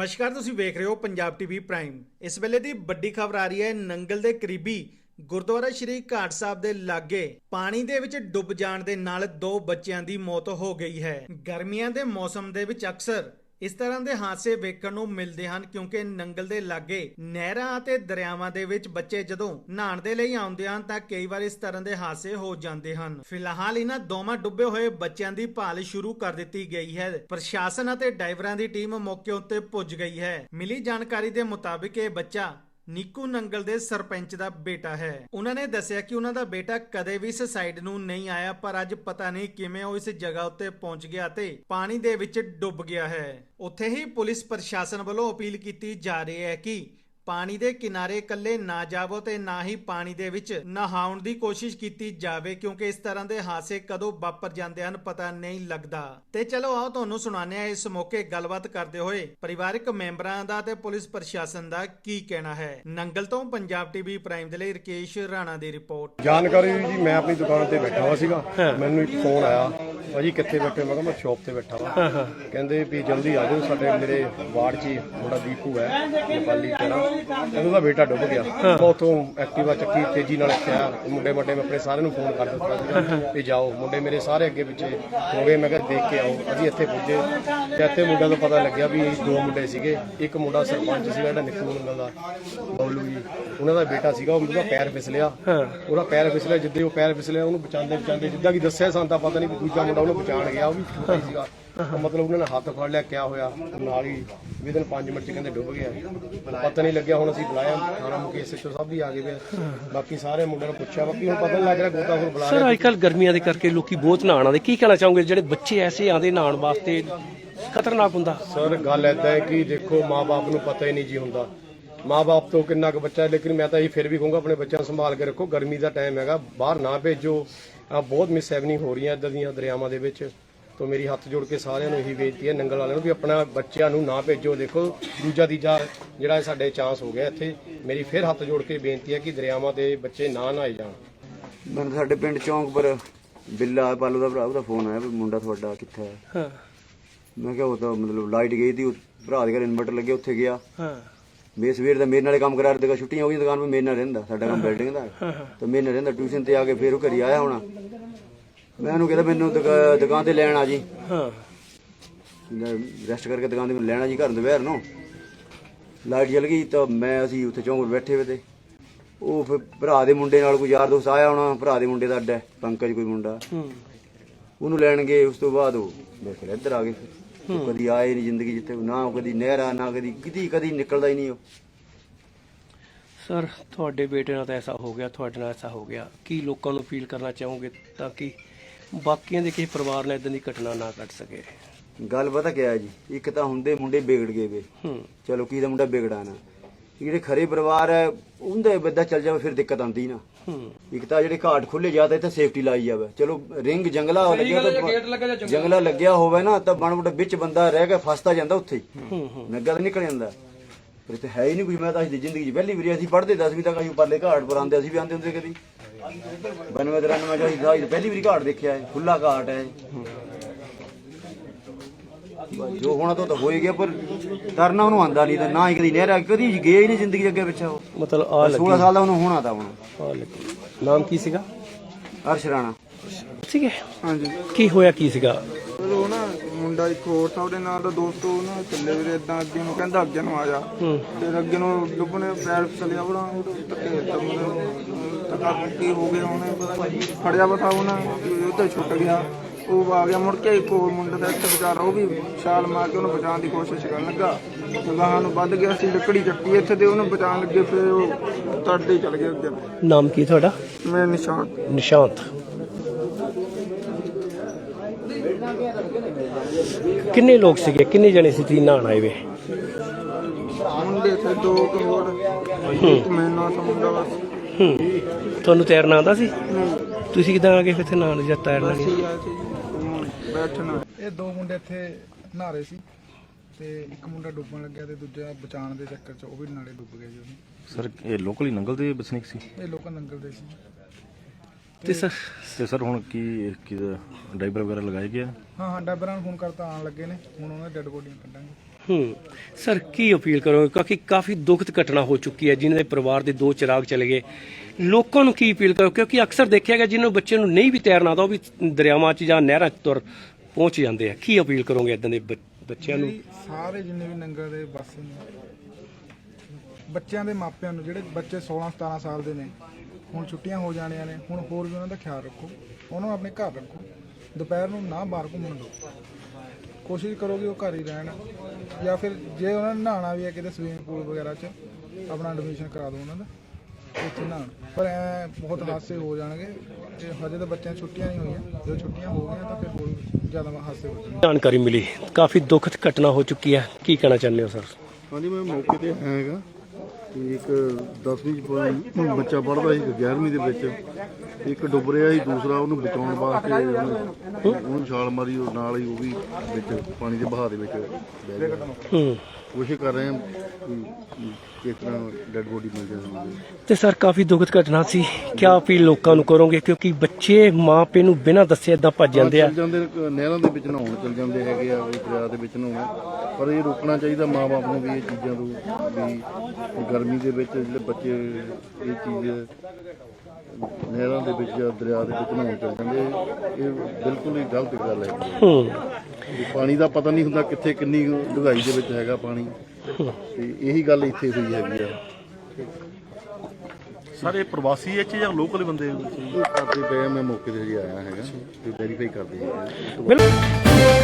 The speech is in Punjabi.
ਨਮਸਕਾਰ, ਤੁਸੀਂ ਵੇਖ ਰਹੇ ਹੋ ਪੰਜਾਬ ਟੀਵੀ ਪ੍ਰਾਈਮ। ਇਸ ਵੇਲੇ ਦੀ ਵੱਡੀ ਖਬਰ ਆ ਰਹੀ ਹੈ, ਨੰਗਲ ਦੇ ਕਰੀਬੀ ਗੁਰਦੁਆਰਾ ਸ਼੍ਰੀ ਘਾਟ ਸਾਹਿਬ ਦੇ ਲਾਗੇ ਪਾਣੀ ਦੇ ਵਿੱਚ ਡੁੱਬ ਜਾਣ ਦੇ ਨਾਲ ਦੋ ਬੱਚਿਆਂ ਦੀ ਮੌਤ ਹੋ ਗਈ ਹੈ। ਗਰਮੀਆਂ ਦੇ ਮੌਸਮ ਦੇ ਵਿੱਚ ਅਕਸਰ ਇਸ ਤਰ੍ਹਾਂ ਦੇ ਹਾਦਸੇ ਵੇਖਣ ਨੂੰ ਮਿਲਦੇ ਹਨ ਕਿਉਂਕਿ ਨੰਗਲ ਦੇ ਲਾਗੇ ਨਹਿਰਾਂ ਅਤੇ ਦਰਿਆਵਾਂ ਦੇ ਵਿੱਚ ਬੱਚੇ ਜਦੋਂ ਨਹਾਉਣ ਦੇ ਲਈ ਆਉਂਦੇ ਹਨ ਤਾਂ ਕਈ ਵਾਰ ਇਸ ਤਰ੍ਹਾਂ ਦੇ ਹਾਦਸੇ ਹੋ ਜਾਂਦੇ ਹਨ। ਫਿਲਹਾਲ ਇਹਨਾਂ ਦੋਵਾਂ ਡੁੱਬੇ ਹੋਏ ਬੱਚਿਆਂ ਦੀ ਭਾਲ ਸ਼ੁਰੂ ਕਰ ਦਿੱਤੀ ਗਈ ਹੈ। ਪ੍ਰਸ਼ਾਸਨ ਅਤੇ ਡਰਾਈਵਰਾਂ ਦੀ ਟੀਮ ਮੌਕੇ ਉੱਤੇ ਪੁੱਜ ਗਈ ਹੈ। ਮਿਲੀ ਜਾਣਕਾਰੀ ਦੇ ਮੁਤਾਬਿਕ ਇਹ ਬੱਚਾ ਨਿੱਕੂ ਨੰਗਲ ਦੇ ਸਰਪੰਚ ਦਾ ਬੇਟਾ ਹੈ। ਉਹਨਾਂ ਨੇ ਦੱਸਿਆ ਕਿ ਉਹਨਾਂ ਦਾ ਬੇਟਾ ਕਦੇ ਵੀ ਇਸ ਸਾਈਡ ਨੂੰ ਨਹੀਂ ਆਇਆ, ਪਰ ਅੱਜ ਪਤਾ ਨਹੀਂ ਕਿਵੇਂ ਉਹ ਇਸ ਜਗ੍ਹਾ ਉੱਤੇ ਪਹੁੰਚ ਗਿਆ ਤੇ ਪਾਣੀ ਦੇ ਵਿੱਚ ਡੁੱਬ ਗਿਆ ਹੈ। ਉੱਥੇ ਹੀ ਪੁਲਿਸ ਪ੍ਰਸ਼ਾਸਨ ਵੱਲੋਂ ਅਪੀਲ ਕੀਤੀ ਜਾ ਰਹੀ ਹੈ ਕਿ ਪਾਣੀ ਦੇ ਕਿਨਾਰੇ ਇਕੱਲੇ ਨਾ ਜਾਵੋ ਤੇ ਨਾ ਹੀ ਪਾਣੀ ਦੇ ਵਿੱਚ ਨਹਾਉਣ ਦੀ ਕੋਸ਼ਿਸ਼ ਕੀਤੀ ਜਾਵੇ ਕਿਉਂਕਿ ਇਸ ਤਰ੍ਹਾਂ ਦੇ ਹਾਦਸੇ ਕਦੋਂ ਵਾਪਰ ਜਾਂਦੇ ਹਨ ਪਤਾ ਨਹੀਂ ਲੱਗਦਾ। ਤੇ ਚਲੋ ਆਓ ਤੁਹਾਨੂੰ ਸੁਣਾਉਂਦੇ ਹਾਂ ਇਸ ਮੌਕੇ ਗੱਲਬਾਤ ਕਰਦੇ ਹੋਏ ਪਰਿਵਾਰਕ ਮੈਂਬਰਾਂ ਦਾ ਤੇ ਪੁਲਿਸ ਪ੍ਰਸ਼ਾਸਨ ਦਾ ਕੀ ਕਹਿਣਾ ਹੈ। ਨੰਗਲ ਤੋਂ ਪੰਜਾਬ ਟੀਵੀ ਪ੍ਰਾਈਮ ਦੇ ਲਈ ਰਕੇਸ਼ ਰਾਣਾ ਦੀ ਰਿਪੋਰਟ। ਜਾਣਕਾਰੀ ਜੀ ਮੈਂ ਆਪਣੀ ਦੁਕਾਨ ਤੇ ਬੈਠਾ ਹੋਇਆ ਸੀਗਾ। ਮੈਨੂੰ ਇੱਕ ਫੋਨ ਆਇਆ ਭਾਜੀ ਕਿੱਥੇ ਬੈਠੇ? ਮੈਂ ਕਿਹਾ ਮੈਂ ਸ਼ਾਪ ਤੇ ਬੈਠਾ ਹਾਂ ਕਹਿੰਦੇ ਵੀ ਜਲਦੀ ਆ ਜਾਓ ਸਾਡੇ ਮੇਰੇ ਵਾਰਡ 'ਚ ਥੋੜਾ ਦੀਪੂ ਹੈ ਨੇਪਾਲੀ ਤੇਰਾ ਇਹਦਾ ਦਾ ਬੇਟਾ ਡੁੱਬ ਗਿਆ, ਮੈਂ ਉੱਥੋਂ ਐਕਟਿਵਾ ਚੱਕੀ, ਤੇਜ਼ੀ ਨਾਲ ਇੱਥੇ ਆਇਆ ਮੁੰਡੇ ਮੁੰਡੇ ਮੈਂ ਆਪਣੇ ਸਾਰਿਆਂ ਨੂੰ ਫੋਨ ਕਰ ਦਿੱਤਾ ਸੀਗਾ ਵੀ ਜਾਓ। ਮੁੰਡੇ ਮੇਰੇ ਸਾਰੇ ਅੱਗੇ ਪਿੱਛੇ ਹੋ ਗਏ। ਮੈਂ ਕਿਹਾ, ਦੇਖ ਕੇ ਆਓ। ਅਸੀਂ ਇੱਥੇ ਪੁੱਜੇ। ਤੇ ਇੱਥੇ ਮੁੰਡਿਆਂ ਤੋਂ ਪਤਾ ਲੱਗਿਆ ਵੀ ਦੋ ਮੁੰਡੇ ਸੀਗੇ। ਇੱਕ ਮੁੰਡਾ ਸਰਪੰਚ ਸੀਗਾ, ਜਿਹੜਾ ਨਿੱਕੂ ਨੰਗਲ ਦਾ। ਬਬਲੂ ਉਹਨਾਂ ਦਾ ਬੇਟਾ ਸੀਗਾ ਉਹਦਾ ਪੈਰ ਫਿਸਲਿਆ। ਉਹਦਾ ਪੈਰ ਫਿਸਲਿਆ ਜਿੱਦੇ ਉਹ ਪੈਰ ਫਿਸਲਿਆ ਉਹਨੂੰ ਬਚਾਉਂਦੇ ਬਚਾਉਂਦੇ ਜਿੱਦਾਂ ਕਿ ਦੱਸਿਆ ਸਾਨੂੰ ਤਾਂ ਪਤਾ ਨਹੀਂ ਵੀ ਦੂਜਾ ਮੁੰਡਾ ਉਹਨੂੰ ਬਚਾਉਣ ਗਿਆ ਉਹ ਵੀ ਛੋਟਾ ਹੀ। ਸੀਗਾ ਮਤਲਬ ਉਹਨਾਂ ਨੇ ਹੱਥ ਫੜ ਲਿਆ ਕਿਆ ਹੋਇਆ? ਨਾਲ ਹੀ ਵਿਦਨ 5 ਮਿੰਟ ਚ ਕਹਿੰਦੇ ਡੁੱਬ ਗਿਆ। ਪਤਾ ਨਹੀਂ ਲੱਗਿਆ ਹੁਣ ਅਸੀਂ ਬੁਲਾਇਆ ਥਾਣਾ ਮੁਕੇਸ਼ ਸੱਚੋ ਸਭ ਵੀ ਆ ਗਏ ਵੇ। ਬਾਕੀ ਸਾਰੇ ਮੁੰਡਿਆਂ ਨੂੰ ਪੁੱਛਿਆ ਬਾਕੀ ਹੁਣ ਪਤਾ ਨਹੀਂ ਲੱਗ ਰਿਹਾ ਗੋਤਾ ਹੁਣ ਬੁਲਾ ਸਰ ਰਿਹਾ ਅੱਜ ਕੱਲ ਗਰਮੀਆਂ ਦੇ ਕਰਕੇ ਲੋਕੀ ਬਹੁਤ ਨਹਾਉਣ ਆਉਂਦੇ। ਕੀ ਕਹਿਣਾ ਚਾਹੋਗੇ? ਜਿਹੜੇ ਬੱਚੇ ਐਸੇ ਆਉਂਦੇ ਨਹਾਉਣ ਵਾਸਤੇ ਖਤਰਨਾਕ ਹੁੰਦਾ। ਸਰ ਗੱਲ ਐਦਾਂ ਹੈ ਕਿ ਦੇਖੋ ਮਾਪੇ ਨੂੰ ਪਤਾ ਹੀ ਨਹੀਂ ਜੀ ਹੁੰਦਾ। ਮਾਪੇ ਤੋਂ ਕਿੰਨਾ ਕੁ ਬੱਚਾ ਹੈ ਲੇਕਿਨ ਮੈਂ ਤਾਂ ਇਹ ਫਿਰ ਵੀ ਕਹੂੰਗਾ ਆਪਣੇ ਬੱਚਿਆਂ ਨੂੰ ਸੰਭਾਲ ਕੇ ਰੱਖੋ। ਗਰਮੀ ਦਾ ਟਾਈਮ ਹੈਗਾ ਬਾਹਰ ਨਾ ਭੇਜੋ। ਆ ਬਹੁਤ ਮਿਸ ਹੈਵਨਿੰਗ ਹੋ ਰਹੀਆਂ ਇਦਾਂ ਦੀਆਂ ਦਰਿਆਵਾਂ ਦੇ ਵਿੱਚ। ਤੋਂ ਮੇਰੀ ਹੱਥ ਜੋੜ ਕੇ ਸਾਰਿਆਂ ਨੂੰ ਇਹੀ ਬੇਨਤੀ ਹੈ ਨੰਗਲ ਵਾਲਿਆਂ ਨੂੰ ਵੀ ਆਪਣਾ ਬੱਚਿਆਂ ਨੂੰ ਨਾ ਭੇਜੋ। ਦੇਖੋ ਦੂਜਾ ਤੀਜਾ ਜਿਹੜਾ ਸਾਡੇ ਚਾਂਸ ਹੋ ਗਿਆ ਇੱਥੇ। ਮੇਰੀ ਫਿਰ ਹੱਥ ਜੋੜ ਕੇ ਬੇਨਤੀ ਹੈ ਕਿ ਦਰਿਆਵਾਂ ਦੇ ਬੱਚੇ ਨਾ ਨਹਾਏ ਜਾਣ। ਮੈਨੂੰ ਸਾਡੇ ਪਿੰਡ ਚੌਂਕ ਪਰ ਬਿੱਲਾ ਪਾਲੂ ਦਾ ਭਰਾ ਉਹਦਾ ਫੋਨ ਆਇਆ ਵੀ ਮੁੰਡਾ ਤੁਹਾਡਾ ਕਿੱਥੇ ਹੈ? ਹਾਂ। ਮੈਂ ਕਿਹਾ ਉਹ ਤਾਂ ਮਤਲਬ ਲਾਈਟ ਗਈ ਉਹ ਭਰਾ ਦੇ ਘਰ ਇਨਵਰਟਰ ਲੱਗਿਆ ਉੱਥੇ ਗਿਆ। ਹਾਂ। ਮੈਂ ਸਵੇਰ ਦਾ ਮੇਰੇ ਨਾਲੇ ਕੰਮ ਕਰਾ ਰਿਹਾ ਛੁੱਟੀਆਂ ਹੋ ਗਈਆਂ ਦੁਕਾਨ 'ਤੇ ਮੇਰੇ ਨਾਲ ਰਹਿੰਦਾ ਸਾਡਾ ਕੰਮ ਬਿਲਡਿੰਗ ਦਾ। ਹੈ। ਤਾਂ ਮੇਰੇ ਨਾਲ ਰਹਿੰਦਾ ਟਿਊਸ਼ਨ ਤੇ ਆ ਕੇ ਫੇਰ ਉਹ ਘਰੀ ਆਇਆ ਹੋਣਾ। ਮੈਂ ਉਹਨੂੰ ਕਹਿੰਦਾ ਮੈਨੂੰ ਦੁਕਾ- ਦੁਕਾਨ ਤੇ ਲੈਣ ਆ ਜੀ। ਹਾਂ। ਰੈਸਟ ਕਰਕੇ ਦੁਕਾਨ ਤੇ ਮੈਨੂੰ ਲੈਣਾ ਜੀ ਘਰ ਦੁਪਹਿਰ ਨੂੰ। ਲਾਈਟ ਜਲ ਗਈ ਤਾਂ ਮੈਂ ਅਸੀਂ ਉੱਥੇ ਚੌਂਕ 'ਤੇ ਬੈਠੇ ਹੋਏ ਤੇ। ਉਹ ਫਿਰ ਭਰਾ ਦੇ ਮੁੰਡੇ ਨਾਲ ਕੋਈ ਯਾਰ ਦੋਸਤ ਆਇਆ ਹੋਣਾ ਭਰਾ ਦੇ ਮੁੰਡੇ ਦਾ ਅੱਡਾ ਹੈ, ਪੰਕਜ ਕੋਈ ਮੁੰਡਾ। ਹੂੰ। ਉਹਨੂੰ ਲੈਣ ਗਏ ਉਸ ਤੋਂ ਬਾਅਦ ਉਹ ਮੇਰੇ ਕੋਲ ਇੱਧਰ ਆ ਗਏ। ਫਿਰ। ਉਹ ਕਦੀ ਆਏ ਨਹੀਂ ਜ਼ਿੰਦਗੀ ਜਿੱਥੇ ਨਾ ਉਹ ਕਦੀ ਨਹਿਰਾ ਨਾ ਕਦੀ ਕਿਤੇ ਕਦੀ ਨਿਕਲਦਾ ਹੀ ਨਹੀਂ ਉਹ। ਸਰ ਤੁਹਾਡੇ ਬੇਟੇ ਨਾਲ ਤਾਂ ਐਸਾ ਹੋ ਗਿਆ ਤੁਹਾਡੇ ਨਾਲ ਐਸਾ ਹੋ ਗਿਆ। ਕੀ ਲੋਕਾਂ ਨੂੰ ਅਪੀਲ ਕਰਨਾ ਚਾਹੋਗੇ ਤਾਂ ਕਿ ਬਾਕੀਆਂ ਦੇ ਕਿਸੇ ਪਰਿਵਾਰ ਨਾਲ ਇਦਾਂ ਦੀ ਘਟਨਾ ਨਾ ਘਟ ਸਕੇ? ਗੱਲ ਪਤਾ ਕਿਆ ਹੈ ਜੀ? ਇੱਕ ਤਾਂ ਹੁੰਦੇ ਮੁੰਡੇ ਵਿਗੜ ਗਏ ਵੇ। ਚਲੋ ਕੀ ਦਾ ਮੁੰਡਾ ਵਿਗੜਾ ਨਾ ਜਿਹੜੇ ਖਰੇ ਪਰਿਵਾਰ ਹੈ ਉਹਦਾ ਬੰਦਾ ਚੱਲ ਜਾਵੇ ਫਿਰ ਦਿੱਕਤ ਆਉਂਦੀ ਨਾ। ਹੂੰ। ਇੱਕ ਤਾਂ ਜਿਹੜੇ ਘਾਟ ਖੁੱਲੇ ਜ਼ਿਆਦਾ ਇੱਥੇ ਸੇਫਟੀ ਲਾਈ ਜਾਵੇ। ਚਲੋ ਰਿੰਗ ਜੰਗਲਾ ਲੱਗਿਆ ਤਾਂ ਜੰਗਲਾ। ਲੱਗਿਆ ਹੋਵੇ ਨਾ ਤਾਂ ਬਣ ਬੁੱਢਾ ਵਿੱਚ ਬੰਦਾ ਰਹਿ ਕੇ ਫਸਦਾ ਜਾਂਦਾ ਉੱਥੇ ਹੀ। ਹੂੰ ਹੂੰ। ਨੱਗਾ ਤਾਂ ਨਿਕਲ ਜਾਂਦਾ। ਪਰ ਇੱਥੇ ਹੈ ਹੀ ਨਹੀਂ ਕੁਝ ਮੈਂ ਤਾਂ ਅੱਜ ਦੀ ਜ਼ਿੰਦਗੀ 'ਚ ਪਹਿਲੀ ਵਾਰੀ ਅਸੀਂ ਪੜ੍ਹਦੇ 10ਵੀਂ ਤੱਕ ਅਸੀਂ ਪਰਲੇ ਘਾਟ ਪਰ ਆਉਂਦੇ ਅਸੀਂ ਵੀ ਆਉਂਦੇ ਹੁੰਦੇ ਕਦੀ। 92 93 ਚ ਅਸੀਂ ਪਹਿਲੀ ਵਾਰੀ ਘਾਟ ਦੇਖਿਆ ਹੈ ਖੁੱਲਾ ਘਾਟ ਹੈ। ਜੋ ਹੋਣਾ ਤਾਂ ਹੋ ਹੀ ਗਿਆ ਪਰ ਤਰਨਾ ਉਹਨੂੰ ਆਂਦਾ ਨਹੀਂ ਤਾਂ ਨਾ ਹੀ ਕਦੀ ਨਹਿਰਾ ਕਦੀ ਗਿਆ ਹੀ ਨਹੀਂ ਜ਼ਿੰਦਗੀ ਅੱਗੇ ਪਿੱਛੇ ਉਹ। ਮਤਲਬ ਆ ਲੱਗੀ। 16 ਸਾਲ ਦਾ ਉਹਨੂੰ ਹੋਣਾ ਤਾਂ ਹੁਣ। ਆ ਲੱਗੀ। ਨਾਮ ਕੀ ਸੀਗਾ? ਅਰਸ਼ ਰਾਣਾ। ਠੀਕ ਹੈ। ਹਾਂਜੀ। ਕੀ ਹੋਇਆ ਕੀ ਸੀਗਾ? ਉਹ ਨਾ ਮੁੰਡਾ ਇੱਕ ਹੋਰ ਤਾਂ ਉਹਦੇ ਨਾਲ ਦਾ ਦੋਸਤ ਉਹ ਨਾ ਚੱਲੇ ਵੀਰੇ ਇਦਾਂ ਅੱਗੇ ਨੂੰ ਕਹਿੰਦਾ ਅੱਗੇ ਨੂੰ ਆ ਜਾ। ਹੂੰ। ਫਿਰ ਅੱਗੇ ਨੂੰ ਡੁੱਬਣੇ ਪੈਰ ਚਲਿਆ ਬੜਾ ਉਹ ਧੱਕੇ ਤਾਂ ਮਤਲਬ ਧੱਕਾ ਕੀ ਹੋ ਗਿਆ ਉਹਨੇ ਪਤਾ ਨਹੀਂ ਫੜਿਆ ਬਤਾ ਉਹਨਾਂ ਉਹ ਤਾਂ ਛੁੱਟ ਗਿਆ। ਉਹ ਆ ਗਿਆ ਮੁੜ ਕੇ ਇੱਕ ਹੋਰ ਮੁੰਡਾ ਦਾ ਇੱਥੇ ਵਿਚਾਰਾ ਉਹ ਵੀ ਛਾਲ ਮਾਰ ਕੇ ਉਹਨੂੰ ਬਚਾਉਣ ਦੀ ਕੋਸ਼ਿਸ਼ ਕਰਨ ਲੱਗਾ। ਗਾਹਾਂ ਨੂੰ ਵੱਧ ਗਿਆ ਸੀ ਲੱਕੜੀ ਚੱਕੀ ਇੱਥੇ ਤੇ ਉਹਨੂੰ ਬਚਾਉਣ ਲੱਗੇ ਫਿਰ ਉਹ ਤੜਦੇ ਚਲ ਗਏ ਅੱਗੇ ਨਾਮ ਕੀ ਤੁਹਾਡਾ? ਮੈਂ ਨਿਸ਼ਾਨ ਨਿਸ਼ਾਂਤ। ਕਿੰਨੇ ਲੋਕ ਸੀਗੇ? ਕਿੰਨੇ ਜਣੇ ਸੀ? ਤੀ ਨਹਾਉਣ ਆਏ ਵੇ? ਮੁੰਡੇ ਤੇ ਦੋ ਕੁ ਹੋਰ। ਇੱਕ ਤਾਂ ਮੁੰਡਾ ਬਸ। ਹੂੰ। ਤੁਹਾਨੂੰ ਤੈਰਨਾ ਆਉਂਦਾ ਸੀ? ਨਹੀਂ। ਤੁਸੀਂ ਕਿਦਾਂ ਆ ਗਏ ਫਿਰ ਇੱਥੇ ਨਹਾਉਣ ਜਾਂ ਤੈਰਨਾ ਨਹੀਂ ਜੀ, ਬੈਠਣਾ। ਇਹ ਦੋ ਮੁੰਡੇ ਇੱਥੇ ਨਹਾ ਰਹੇ ਸੀ ਤੇ ਇੱਕ ਮੁੰਡਾ ਡੁੱਬਣ ਲੱਗਿਆ ਤੇ ਦੂਜਾ ਬਚਾਉਣ ਦੇ ਚੱਕਰ 'ਚ ਉਹ ਵੀ ਨਾਲੇ ਡੁੱਬ ਗਿਆ ਜੀ ਉਹਨੂੰ। ਸਰ ਇਹ ਲੋਕਲ ਹੀ ਨੰਗਲ ਦੇ ਵਸਨੀਕ ਸੀ? ਇਹ ਲੋਕਾਂ ਨੰਗਲ ਦੇ ਸੀ। ਤੇ ਸਰ? ਤੇ ਸਰ ਹੁਣ ਕੀ ਕੀ ਡਰਾਈਵਰ ਵਗੈਰਾ ਲਗਾਏ ਗਿਆ ਹਾਂ ਹਾਂ ਡਾਬਰਾਂ ਨੂੰ ਫੋਨ ਕਰਤਾ ਆਉਣ ਲੱਗੇ ਨੇ। ਹੁਣ ਉਹਨਾਂ ਦੀ ਡੈੱਡ ਬੋਡੀਆਂ ਕੱਢਾਂਗੇ। ਹੂੰ। ਸਰ, ਕੀ ਅਪੀਲ ਕਰੋਗੇ? ਕਿਉਂਕਿ ਕਾਫੀ ਦੁਖਦ ਘਟਨਾ ਹੋ ਚੁੱਕੀ ਹੈ, ਜਿਨ੍ਹਾਂ ਦੇ ਪਰਿਵਾਰ ਦੇ ਦੋ ਚਿਰਾਗ ਚਲੇ ਗਏ। ਲੋਕਾਂ ਨੂੰ ਕੀ ਅਪੀਲ ਕਰੋ ਕਿਉਂਕਿ ਅਕਸਰ ਦੇਖਿਆ ਗਿਆ ਜਿਹਨਾਂ ਬੱਚੇ ਨੂੰ ਨਹੀਂ ਵੀ ਤੈਰਨਾ ਆਉਂਦਾ, ਉਹ ਵੀ ਦਰਿਆਵਾਂ 'ਚ ਜਾਂ ਨਹਿਰਾਂ 'ਚ ਤੁਰ ਪਹੁੰਚ ਜਾਂਦੇ ਆ। ਕੀ ਅਪੀਲ ਕਰੋਗੇ ਇਦਾਂ ਦੇ ਬੱਚਿਆਂ ਨੂੰ? ਸਾਰੇ ਜਿੰਨੇ ਵੀ ਨੰਗਲ ਦੇ ਵਾਸੀ ਬੱਚਿਆਂ ਦੇ ਮਾਪਿਆਂ ਨੂੰ, ਜਿਹੜੇ ਬੱਚੇ 16 17 ਸਾਲ ਦੇ ਨੇ, ਹੁਣ ਛੁੱਟੀਆਂ ਹੋ ਜਾਣੀਆਂ ਨੇ, ਹੁਣ ਹੋਰ ਵੀ ਉਹਨਾਂ ਦਾ ਖਿਆਲ ਰੱਖੋ, ਉਹਨਾਂ ਨੂੰ ਆਪਣੇ ਘਰ ਰੱਖੋ। ਦੁਪਹਿਰ ਨੂੰ ਨਾ ਬਾਹਰ ਘੁੰਮਣ ਦਿਓ। ਕੋਸ਼ਿਸ਼ ਕਰੋ ਕਿ ਉਹ ਘਰ ਹੀ ਰਹਿਣ ਜਾਂ ਫਿਰ ਜੇ ਉਹਨਾਂ ਨੇ ਨਹਾਉਣਾ ਵੀ ਹੈ ਕਿਤੇ ਸਵੀਮਿੰਗ ਪੂਲ ਵਗੈਰਾ 'ਚ ਆਪਣਾ ਐਡਮਿਸ਼ਨ ਕਰਾ ਦਿਓ ਉਹਨਾਂ ਦਾ ਉੱਥੇ ਨਹਾਉਣ। ਪਰ ਐ ਬਹੁਤ ਹਾਦਸੇ ਹੋ ਜਾਣਗੇ ਤੇ ਹਜੇ ਤਾਂ ਬੱਚਿਆਂ ਨੂੰ ਛੁੱਟੀਆਂ ਨਹੀਂ ਹੋਈਆਂ ਜਦੋਂ ਛੁੱਟੀਆਂ ਹੋ ਗਈਆਂ ਤਾਂ ਫਿਰ ਹੋਰ ਜ਼ਿਆਦਾ ਹਾਦਸੇ ਹੋ ਜਾਣਗੇ। ਜਾਣਕਾਰੀ ਮਿਲੀ। ਕਾਫੀ ਦੁਖਦ ਘਟਨਾ ਹੋ ਚੁੱਕੀ ਹੈ। ਕੀ ਕਹਿਣਾ ਚਾਹੁੰਦੇ ਹੋ ਸਰ ਹਾਂਜੀ ਮੈਂ ਮੌਕੇ ਤੇ ਆਇਆ ਹੈਗਾ। ਤੇ ਇੱਕ 10ਵੀਂ ਚ ਪ- ਬੱਚਾ ਪੜਦਾ ਸੀ 11ਵੀਂ ਦੇ ਵਿੱਚ। ਇੱਕ ਡੁੱਬ ਰਿਹਾ ਸੀ ਦੂਸਰਾ ਉਹਨੂੰ ਬਚਾਉਣ ਵਾਸਤੇ ਉਹਨੂੰ ਉਹਨੂੰ ਛਾਲ ਮਾਰੀ ਉਹ ਨਾਲ ਹੀ ਉਹ ਵੀ ਵਿੱਚ ਪਾਣੀ ਦੇ ਵਹਾਅ ਦੇ ਵਿੱਚ ਬਹਿ ਗਿਆ। ਹੂੰ। ਕੋਸ਼ਿਸ਼ ਕਰ ਰਹੇ ਹਾਂ ਕਿ ਕਿਸ ਤਰ੍ਹਾਂ ਡੈੱਡ ਬੋਡੀ ਮਿਲ ਜਾਵੇ ਤੇ ਸਰ ਕਾਫੀ ਦੁਖਦ ਘਟਨਾ ਸੀ। ਕੀ ਅਪੀਲ ਲੋਕਾਂ ਨੂੰ ਕਰੋਗੇ? ਕਿਉਂਕਿ ਬੱਚੇ ਮਾਪੇ ਨੂੰ ਬਿਨਾਂ ਦੱਸੇ ਇਦਾਂ ਭੱਜ ਜਾਂਦੇ ਆ। ਚੱਲ ਜਾਂਦੇ ਨੇ, ਕ- ਨਹਿਰਾਂ ਦੇ ਵਿੱਚ ਨਹਾਉਣ ਚੱਲ ਜਾਂਦੇ ਹੈਗੇ ਆ ਵੀ ਦਰਿਆ ਦੇ ਵਿੱਚ ਨਹਾਉਣ। ਪਰ ਇਹ ਰੋਕਣਾ ਚਾਹੀਦਾ ਮਾਪੇ ਨੂੰ ਵੀ ਇਹ ਚੀਜ਼ਾਂ ਤੋਂ ਵੀ ਗਰਮੀ ਦੇ ਵਿੱਚ ਜਿਹੜੇ ਬੱਚੇ ਇਹ ਚੀਜ਼ ਨਹਿਰਾਂ ਦੇ ਵਿੱਚ ਜਾਂ ਦਰਿਆ ਦੇ ਵਿੱਚ ਨਹਾਉਣ ਚੱਲ ਜਾਂਦੇ। ਇਹ ਬਿਲਕੁਲ ਹੀ ਗਲਤ ਗੱਲ ਹੈ। ਹੂੰ। ਵੀ ਪਾਣੀ ਦਾ ਪਤਾ ਨਹੀਂ ਹੁੰਦਾ ਕਿੱਥੇ ਕਿੰਨੀ ਡੂੰਘਾਈ ਦੇ ਵਿੱਚ ਹੈਗਾ ਪਾਣੀ। ਤੇ ਇਹੀ ਗੱਲ ਇੱਥੇ ਹੋਈ ਹੈਗੀ ਆ। ਸਾਰੇ ਪ੍ਰਵਾਸੀ ਇਹ ਜਾਂ ਲੋਕਲ ਬੰਦੇ ਕਰਦੇ ਪਏ ਆ, ਮੈਂ ਮੌਕੇ ਤੇ ਹਜੇ ਆਇਆ ਹੈਗਾ। ਤੇ ਵੈਰੀਫਾਈ ਕਰਦੇ ਬਿਲਕੁਲ